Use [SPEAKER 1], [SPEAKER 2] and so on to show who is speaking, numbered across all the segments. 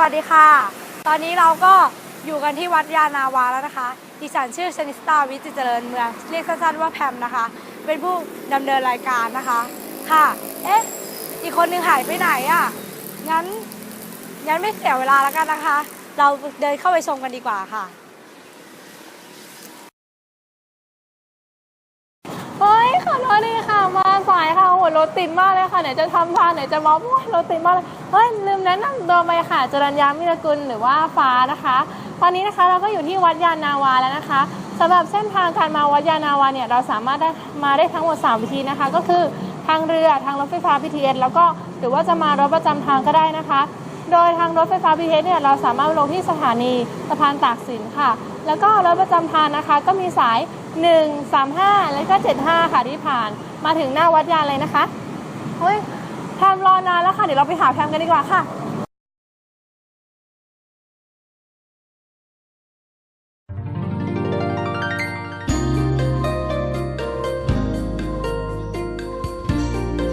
[SPEAKER 1] วัสดีค่ะ ตอนนี้เราก็อยู่กันที่วัดยานาวาแล้วนะคะ ดิฉันชื่อชนิสตาวิจิตเจริญเมือง เรียกสั้นๆว่าแพมนะคะ เป็นผู้ดำเนินรายการนะคะ ค่ะ เอ๊ะ อีกคนนึงหายไปไหนอะ่ะ งั้น งั้นไม่เสียเวลาแล้วกันนะคะ เราเดินเข้าไปชมกันดีกว่าค่ะ
[SPEAKER 2] เฮ้ย ขอโทษดีค่ะ มาสายค่ะ หรถติดมากเลยค่ะไหนจะทำทานไหนจะมองโอ้ยรถติดมากเลยเฮ้ยลืมแนะนำตัวไปค่ะจรัญญามิรกุลหรือว่าฟ้านะคะ ตอนนี้นะคะเราก็อยู่ที่วัดยานนาวาแล้วนะคะสำหรับเส้นทางการมาวัดยานนาวาเนี่ยเราสามารถได้มาได้ทั้งหมด 3 วิธีนะคะ ก็คือทางเรือทางรถไฟฟ้า BTS แล้วก็หรือว่าจะมารถประจำทางก็ได้นะคะ โดยทางรถไฟฟ้า BTS เนี่ยเราสามารถลงที่สถานีสะพานตากสินค่ะ แล้วก็รถประจำทางนะคะ ก็มีสาย 1 3 5 แล้วก็ 75 ค่ะที่ผ่าน มาถึงหน้าวัดยาเลยนะคะ เฮ้ยแพมรอนานแล้วค่ะ เดี๋ยวเราไปหาแพมกันดีกว่าค่ะ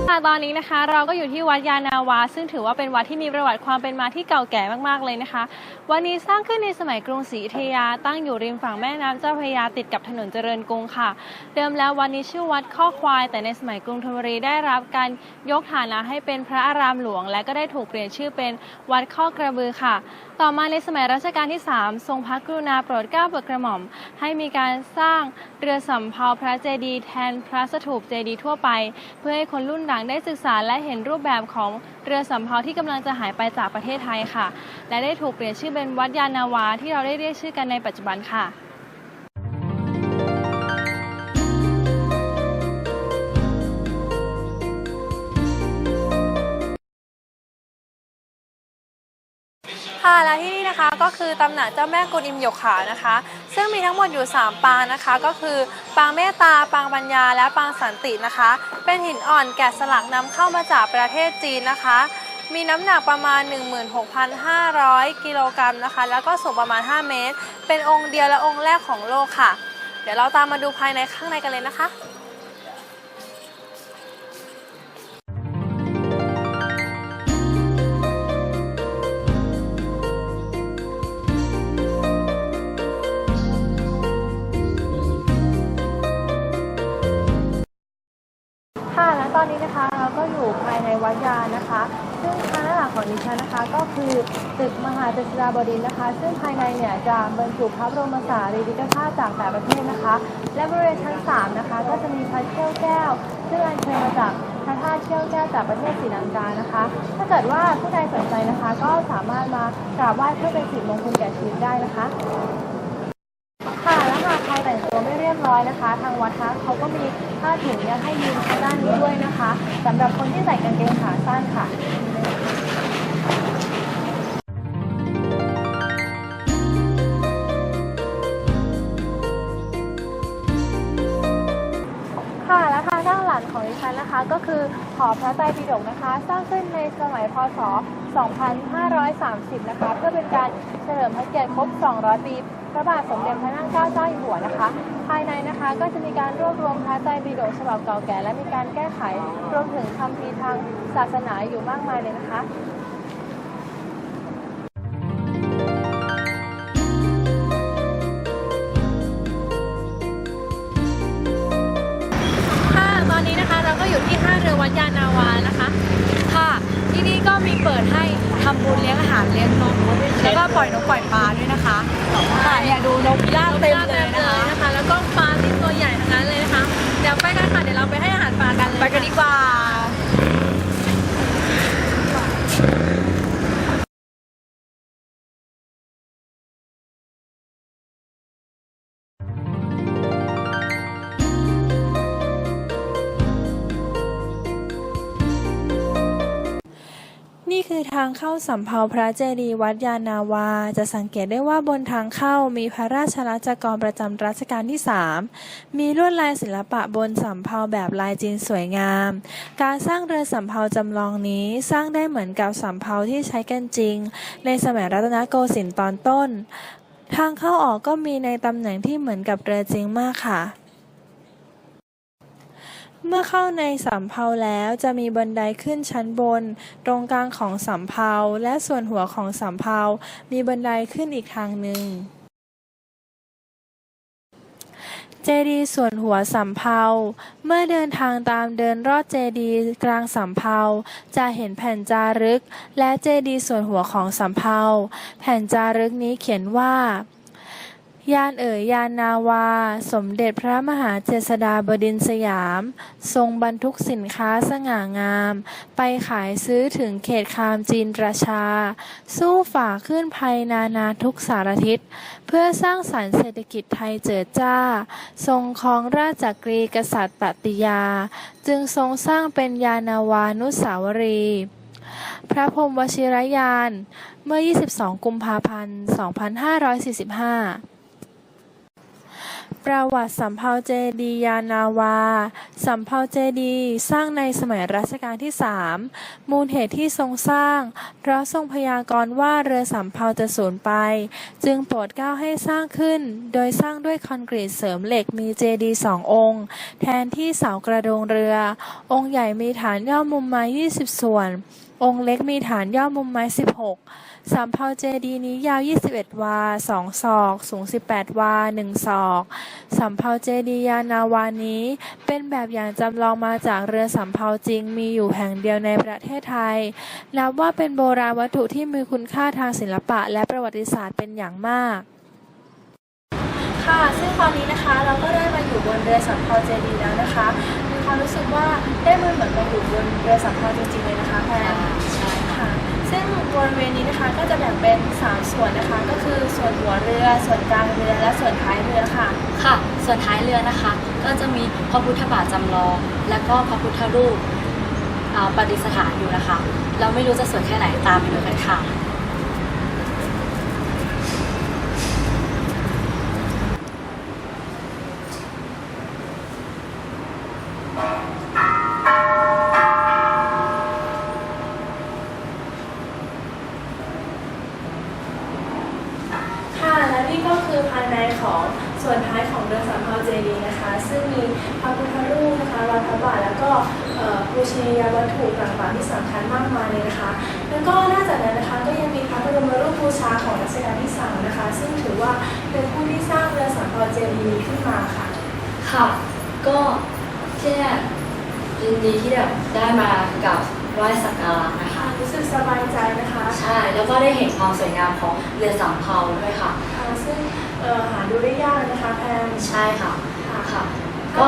[SPEAKER 2] ตอนนี้นะคะเราก็อยู่ที่วัดยานาวา ซึ่งถือว่าเป็นวัดที่มีประวัติความเป็นมาที่เก่าแก่มากๆเลยนะคะ วันนี้สร้างขึ้นในสมัยกรุงศรีอยุธยาตั้งอยู่ริมฝั่งแม่น้ำเจ้าพระยาติดกับถนนเจริญกรุงค่ะ เดิมแล้ววันนี้ชื่อวัดข้อควาย แต่ในสมัยกรุงธนบุรีได้รับการยกฐานะให้เป็นพระอารามหลวง และก็ได้ถูกเปลี่ยนชื่อเป็นวัดข้อกระบือค่ะ ต่อมาในสมัยรัชกาลที่ 3 ทรงพระกรุณาโปรดเกล้าโปรดกระหม่อม ให้มีการสร้างเรือสำเภาพระเจดีย์แทนพระสถูปเจดีย์ทั่วไป เพื่อให้คนรุ่นหลังได้ศึกษาและเห็นรูปแบบของเรือสำเภาที่กำลังจะหายไปจากประเทศไทยค่ะ และได้ถูกเปลี่ยนชื่อเป็นวัดยานาวาที่เราได้เรียกชื่อกันในปัจจุบันค่ะค่ะและที่ นะคะก็คือตำหนักเจ้าแม่กุนอิมหยกขาวนะคะ ซึ่งมีทั้งหมดอยู่ 3 ปางนะคะ ก็คือปางเมตตาปางปัญญา และปางสันตินะคะ เป็นหินอ่อนแกะสลักนำเข้ามาจากประเทศจีนนะคะ มีน้ำหนักประมาณ 16,500 กิโลกรัมนะคะ แล้วก็สูงประมาณ 5 เมตร เป็นองค์เดียวและองค์แรกของโลกค่ะ เดี๋ยวเราตามมาดูภายในข้างในกันเลยนะคะ มหาบดินนะคะ ซึ่งภายในเนี่ยจะบรรจุพระบรมสารีริกธาตุจากแต่ประเทศนะคะ และบริเวณชั้น 3 นะคะ ก็จะมีพระเขี้ยวแก้ว ซึ่งอัญเชิญมาจากพระธาตุเขี้ยวแก้วจากประเทศศรีลังกานะคะ ถ้าเกิดว่าผู้ใดสนใจนะคะ ก็สามารถมากราบไหว้เพื่อเป็นสิริมงคลแก่ชีวิตได้นะคะค่ะและหากใครแต่งตัวไม่เรียบร้อยนะคะ ทางวัดคะเขาก็มีผ้าถุงเนี่ยให้ยืมทางด้านนี้ด้วยนะคะสำหรับคนที่ใส่กางเกงขาสั้นค่ะ นะคะก็คือหอพระไตรปิฎกนะคะ สร้างขึ้นในสมัยพศ 2530 นะคะ เพื่อเป็นการเฉลิมพระเกียรติครบ 200 ปี พระบาทสมเด็จพระนั่งเกล้าเจ้าอยู่หัวนะคะ ภายในนะคะก็จะมีการรวบรวมพระไตรปิฎกฉบับเก่าแก่ และมีการแก้ไขรวมถึงคำพีทางศาสนาอยู่มากมายเลยนะคะ วัดยานาวานะคะ
[SPEAKER 1] ค่ะ ที่นี่ก็มีเปิดให้ทำบุญเลี้ยงอาหารเลี้ยงนกแล้วก็ปล่อยนกปล่อยปลาด้วยนะคะค่ะเนี่ยดูนกพิราบเต็มเลยนะคะ
[SPEAKER 2] ทา
[SPEAKER 3] งเข้าสำเภาพระเจดีย์วัดยานาวา จะสังเกตได้ว่าบนทางเข้ามีพระราชลัจกรประจำรัชกาลที่ 3 มีลวดลายศิลปะบนสำเภาแบบลายจีนสวยงาม การสร้างเรือสำเภาจำลองนี้สร้างได้เหมือนกับสำเภาที่ใช้กันจริง ในสมัยรัตนโกสินทร์ตอนต้น ทางเข้าออกก็มีในตำแหน่งที่เหมือนกับเรือจริงมากค่ะ เมื่อเข้าในสำเภาแล้วจะมีบันไดขึ้นชั้นบน ตรงกลางของสำเภาและส่วนหัวของสำเภา มีบันไดขึ้นอีกทางหนึ่งเจดีส่วนหัวสำเภา เมื่อเดินทางตามเดินรอดเจดีกลางสำเภา จะเห็นแผ่นจารึก และเจดีส่วนหัวของสำเภา แผ่นจารึกนี้เขียนว่า ยานเอ๋ยยานนาวา สมเด็จพระมหาเจษฎาบดินสยาม ทรงบรรทุกสินค้าสง่างาม ไปขายซื้อถึงเขตคามจีนราชา สู้ฝ่าขึ้นภัยนานาทุกสารทิศ เพื่อสร้างสรรค์เศรษฐกิจไทยเจิดจ้า ทรงครองราชจักรีกษัตริย์ปฏิยา จึงทรงสร้างเป็นยานาวานุสาวรีย์พระพรหมวชิรยาน เมื่อ 22 กุมภาพันธ์ 2545 ประวัติสำเภาเจดียานาวาสำเภาเจดีสร้างในสมัยรัชกาลที่สามมูลเหตุที่ทรงสร้าง เพราะทรงพยากรณ์ว่าเรือสำเภาจะสูญไป จึงโปรดเกล้าให้สร้างขึ้น โดยสร้างด้วยคอนกรีตเสริมเหล็กมีเจดีสององค์ แทนที่เสากระโดงเรือ องค์ใหญ่มีฐานย่อมุมไม้ 20 ส่วน องค์เล็กมีฐานย่อมุมไม้ 16 สำเภาเจดีย์นี้ยาว 21 วา 2 ศอก สูง 18 วา 1 ศอก สำเภาเจดีย์ยานาวานี้ เป็นแบบอย่างจำลองมาจากเรือสำเภาจริงมีอยู่แห่งเดียวในประเทศไทย นับว่าเป็นโบราณวัตถุที่มีคุณค่าทางศิลปะและประวัติศาสตร์เป็นอย่างมาก ค่ะ ซึ่งตอนนี้นะคะเราก็ได้มาอยู่บนเรือสำเภาเจดีย์แล้วนะคะ มีความรู้สึกว่าได้มาเหมือนมาอยู่บนเรือสำเภาจริงๆเลยนะคะแพน ซึ่งบริเวณนี้นะคะก็จะแบ่งเป็น 3 ส่วนนะคะ ก็คือส่วนหัวเรือ ส่วนกลางเรือ และส่วนท้ายเรือค่ะ
[SPEAKER 4] ค่ะ ส่วนท้ายเรือนะคะ ก็จะมีพระพุทธบาทจำลอง และก็พระพุทธรูปประดิษฐานอยู่นะคะ เราไม่รู้จะสวยแค่ไหนตามไปดูกันค่ะ
[SPEAKER 3] และนี่ก็คือภายในของส่วนท้ายของเรือสำเภาเจดีย์นะคะ ซึ่งมีพระพุทธรูปนะคะรอยพระบาทแล้วก็เอ่อปูชนียวัตถุต่างๆที่สำคัญมากมายเลยนะคะ แล้วก็นอกจากนั้นนะคะก็ยังมีพระบรมรูปบูชาของรัชกาลที่สามนะคะ ซึ่งถือว่าเป็นผู้ที่สร้างเรือสำเภาเจดีย์ขึ้นมาค่ะ
[SPEAKER 4] ค่ะ ก็ที่เนี่ยยินดีที่แบบได้มากับไหว้สักการะนะคะ
[SPEAKER 3] รู้สึกสบายใจนะคะ
[SPEAKER 4] ใช่ แล้วก็ได้เห็นความสวยงามของเรือสำเภาด้วยค่ะ
[SPEAKER 3] อ่าซึ่งเอ่อหาดูได้ยากเลยนะคะแพน
[SPEAKER 4] ใช่ค่ะ
[SPEAKER 3] ค่ะ
[SPEAKER 4] ค่ะ
[SPEAKER 3] ก็
[SPEAKER 4] ก็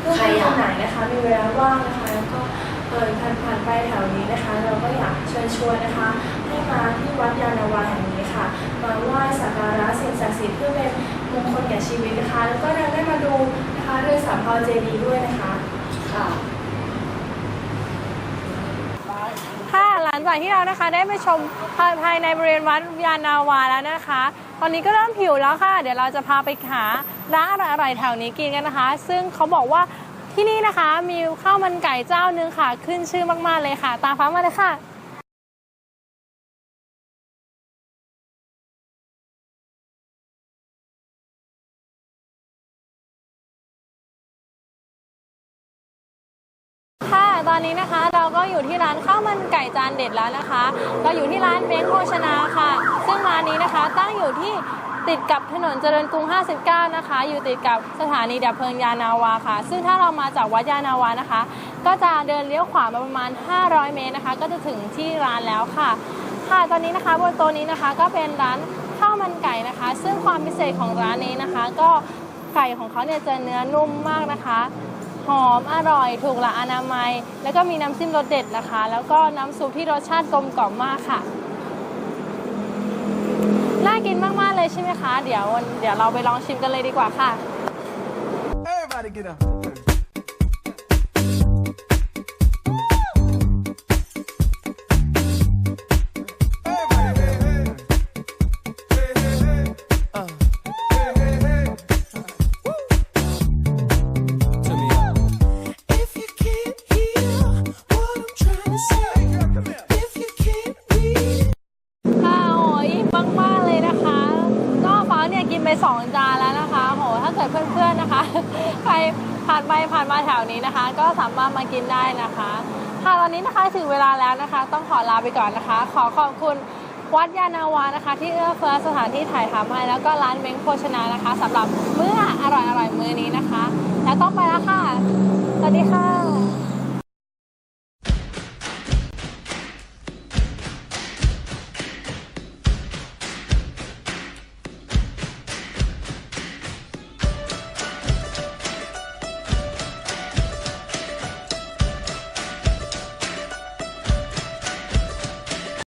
[SPEAKER 3] เพื่อ
[SPEAKER 4] ใคร
[SPEAKER 3] ให้
[SPEAKER 4] อ
[SPEAKER 3] ค
[SPEAKER 4] ยาก
[SPEAKER 3] นไหนนะคะ มีเวลาว่างนะคะ แล้วก็เปิด ผ่านผ่านๆไปแถวนี้นะคะ เราก็อยากเชิญชวนนะคะ ให้มาที่วัดยานนาวาแห่งนี้ค่ะ มาไหว้สักการะสิ่งศักดิ์สิทธิ์เพื่อเป็นมงคลแก่ชีวิตนะคะ แล้วก็ยังได้มาดูนะคะเรือสำเภาเจดีย์ด้วยนะคะ
[SPEAKER 4] ค่ะ
[SPEAKER 2] ค่ะหลังจากที่เรานะคะได้ไปชมภายในบริเวณวัดยานาวาแล้วนะคะ ตอนนี้ก็เริ่มหิวแล้วค่ะ เดี๋ยวเราจะพาไปหาร้านอร่อยๆแถวนี้กินกันนะคะ ซึ่งเขาบอกว่า ที่นี่นะคะมีข้าวมันไก่เจ้านึงค่ะ ขึ้นชื่อมากๆเลยค่ะ ตามฟ้ามาเลยค่ะค่ะตอนนี้นะคะเราก็อยู่ที่ร้านข้าวมันไก่จานเด็ดแล้วนะคะ เราอยู่ที่ร้านเบ้งโภชนาค่ะ ซึ่งร้านนี้นะคะตั้งอยู่ที่ ติดกับถนนเจริญกรุง 59 นะคะ อยู่ติดกับสถานีดับเพลิงยานาวาค่ะ ซึ่งถ้าเรามาจากวัดยานาวานะคะ ก็จะเดินเลี้ยวขวามาประมาณ 500 เมตรนะคะ ก็จะถึงที่ร้านแล้วค่ะ ค่ะ ตอนนี้นะคะบนโต๊ะนี้นะคะก็เป็นร้านข้าวมันไก่นะคะ ซึ่งความพิเศษของร้านนี้นะคะ ก็ไก่ของเขาเนี่ยจะเนื้อนุ่มมากนะคะหอมอร่อยถูกหลักอนามัย แล้วก็มีน้ำจิ้มรสเด็ดนะคะ แล้วก็น้ำซุปที่รสชาติกลมกล่อมมากค่ะากินมากๆเลยใช่ไหมคะ เดี๋ยววันเดี๋ยวเราไปลองชิมกันเลยดีกว่าค่ะ
[SPEAKER 5] Everybody get up. า
[SPEAKER 2] เนี่ยกินไป2จานแล้วนะคะโหถ้าเกิดเพื่อนๆนะคะ ใครพาานไปผ่านมาแถวนี้นะคะ ก็สามารถมากินได้นะคะ ค่ะตอนนี้นะคะถึงเวลาแล้วนะคะ ต้องขอลาไปก่อนนะคะ ขอขอบคุณวัดยานาวานะคะ ที่เอื้อเฟื้อสถานที่ถ่ายทำให้แล้วก็ร้านเม้งโภชนานะคะสำหรับมื้ออร่อยๆมื้อนี้นะคะ แล้วต้องไปแล้วค่ะ สวัสดีค่ะ